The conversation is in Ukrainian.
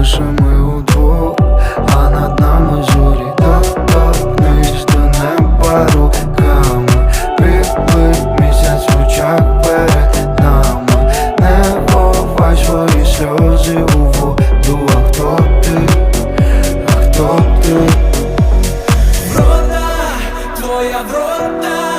лише ми удвох, а над нами журі. Так нижче до неба руками. Білий місяць в очах перед нами. Не ховай свої сльози у воду. А хто ти? А хто ти? Врота, твоя врота